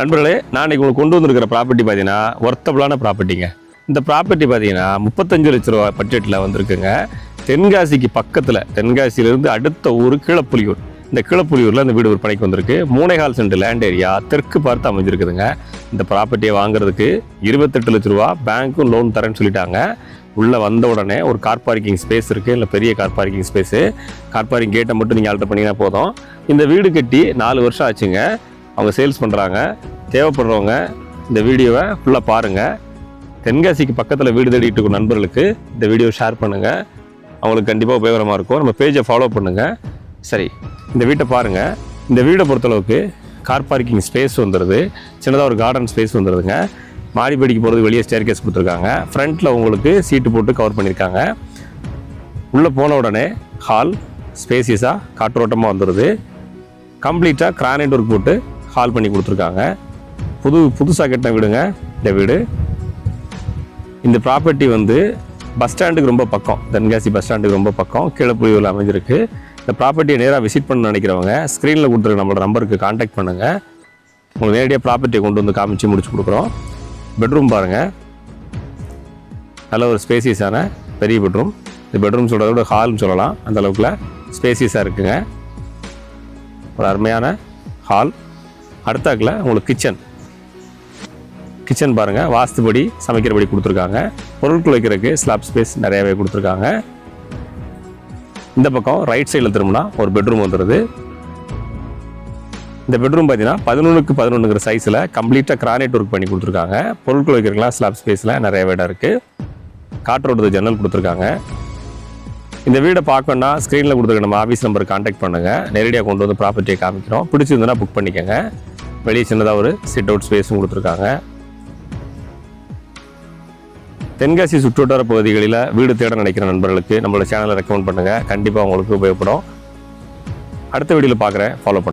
நண்பர்களே நான் இன்றைக்கி உங்களுக்கு கொண்டு வந்திருக்கிற ப்ராப்பர்ட்டி பார்த்தீங்கன்னா ஒர்த்தபுளான ப்ராப்பர்ட்டிங்க இந்த ப்ராப்பர்ட்டி பார்த்தீங்கன்னா முப்பத்தஞ்சு லட்ச ரூபா பட்ஜெட்டில் வந்திருக்குங்க. தென்காசிக்கு பக்கத்தில் தென்காசியிலேருந்து அடுத்த ஊர் கீழப்புலியூர். இந்த கீழப்புலியூரில் இந்த வீடு விற்பனைக்கு வந்திருக்கு. மூணைகால் சென்ட் லேண்ட் ஏரியா தெற்கு பார்த்து அமைஞ்சிருக்குதுங்க. இந்த ப்ராப்பர்ட்டியை வாங்குறதுக்கு இருபத்தெட்டு லட்ச ரூபா பேங்க்கும் லோன் தரேன்னு சொல்லிட்டாங்க. உள்ளே வந்த உடனே ஒரு கார் பார்க்கிங் ஸ்பேஸ் இருக்குது இல்லை பெரிய car parking space car parking கேட்டை மட்டும் நீங்கள் ஆல்டர் பண்ணிங்கன்னா போதும். இந்த வீடு கட்டி நாலு வருஷம் ஆச்சுங்க. அவங்க சேல்ஸ் பண்ணுறாங்க தேவைப்படுறவங்க இந்த வீடியோவை ஃபுல்லாக பாருங்கள் தென்காசிக்கு பக்கத்தில் வீடு தேடிட்டு இருக்கும் நண்பர்களுக்கு இந்த வீடியோ ஷேர் பண்ணுங்கள் அவங்களுக்கு கண்டிப்பாக உபயோகரமாக இருக்கும். நம்ம பேஜை ஃபாலோ பண்ணுங்கள் சரி இந்த வீட்டை பாருங்கள் இந்த வீடை பொறுத்தளவுக்கு கார் பார்க்கிங் ஸ்பேஸ் வந்துடுது சின்னதாக ஒரு கார்டன் ஸ்பேஸ் வந்துடுதுங்க மாடிப்படிக்கு போகிறது வெளியே ஸ்டேர் கேஸ் கொடுத்துருக்காங்க ஃப்ரண்ட்டில் உங்களுக்கு சீட்டு போட்டு கவர் பண்ணியிருக்காங்க உள்ளே போன உடனே ஹால் ஸ்பேசியஸாக காற்றோட்டமாக வந்துடுது கம்ப்ளீட்டாக கிரானைட் ஒர்க் போட்டு ஹால் பண்ணி கொடுத்துருக்காங்க. புது புதுசாக கட்டின வீடுங்க. இந்த வீடு. இந்த ப்ராப்பர்ட்டி வந்து பஸ் ஸ்டாண்டுக்கு ரொம்ப பக்கம். தென்காசி பஸ் ஸ்டாண்டுக்கு ரொம்ப பக்கம். கீழப்புலியூரில் அமைஞ்சிருக்கு. இந்த ப்ராப்பர்ட்டியை நேராக விசிட் பண்ண நினைக்கிறவங்க ஸ்க்ரீனில் கொடுத்துருக்க நம்மளோட நம்பருக்கு காண்டாக்ட் பண்ணுங்கள் உங்களுக்கு நேரடியாக ப்ராப்பர்ட்டியை கொண்டு வந்து காமிச்சு முடிச்சு கொடுக்குறோம். பெட்ரூம் பாருங்கள் நல்ல ஒரு ஸ்பேசியஸான பெரிய பெட்ரூம் இந்த பெட்ரூம் சொல்கிறத விட ஹால்னு சொல்லலாம். அந்த அளவுக்குல ஸ்பேசியஸாக இருக்குங்க. ஒரு அருமையான ஹால் அடுத்தாக்கில் உங்களுக்கு கிச்சன் கிச்சன் பாருங்கள் வாஸ்துபடி சமைக்கிறபடி கொடுத்துருக்காங்க. பொருட்கள் வைக்கிறதுக்கு ஸ்லாப் ஸ்பேஸ் நிறையாவே கொடுத்துருக்காங்க. இந்த பக்கம் ரைட் சைடில் திரும்பினா ஒரு பெட்ரூம் வந்துடுது இந்த பெட்ரூம் பார்த்தீங்கன்னா பதினொன்றுக்கு பதினொன்றுங்கிற சைஸில் கம்ப்ளீட்டாக கிரானைட் ஒர்க் பண்ணி கொடுத்துருக்காங்க. பொருட்கள் வைக்கிறதுலாம் ஸ்லாப் ஸ்பேஸில் நிறைய இடம் இருக்குது காற்றோட்டது ஜன்னல் கொடுத்துருக்காங்க. இந்த வீடை பார்க்கணுன்னா ஸ்க்ரீனில் கொடுத்துருக்க நம்ம ஆஃபீஸ் நம்பர் காண்டாக்ட் பண்ணுங்கள் நேரடியாக கொண்டு வந்து ப்ராப்பர்ட்டியை காமிக்கிறோம். பிடிச்சிருந்ததுன்னா புக் பண்ணிக்கோங்க. வெளியே சின்னதாக ஒரு சிட் அவுட் ஸ்பேஸும் கொடுத்துருக்காங்க. தென்காசி சுற்றுவட்டார பகுதிகளில் வீடு தேட நினைக்கிற நண்பர்களுக்கு நம்மளோட சேனலை ரெக்கமெண்ட் பண்ணுங்கள் கண்டிப்பாக உங்களுக்கு உபயோகப்படும். அடுத்த வீடியோவில் பார்க்குறேன் ஃபாலோ பண்ணுங்கள்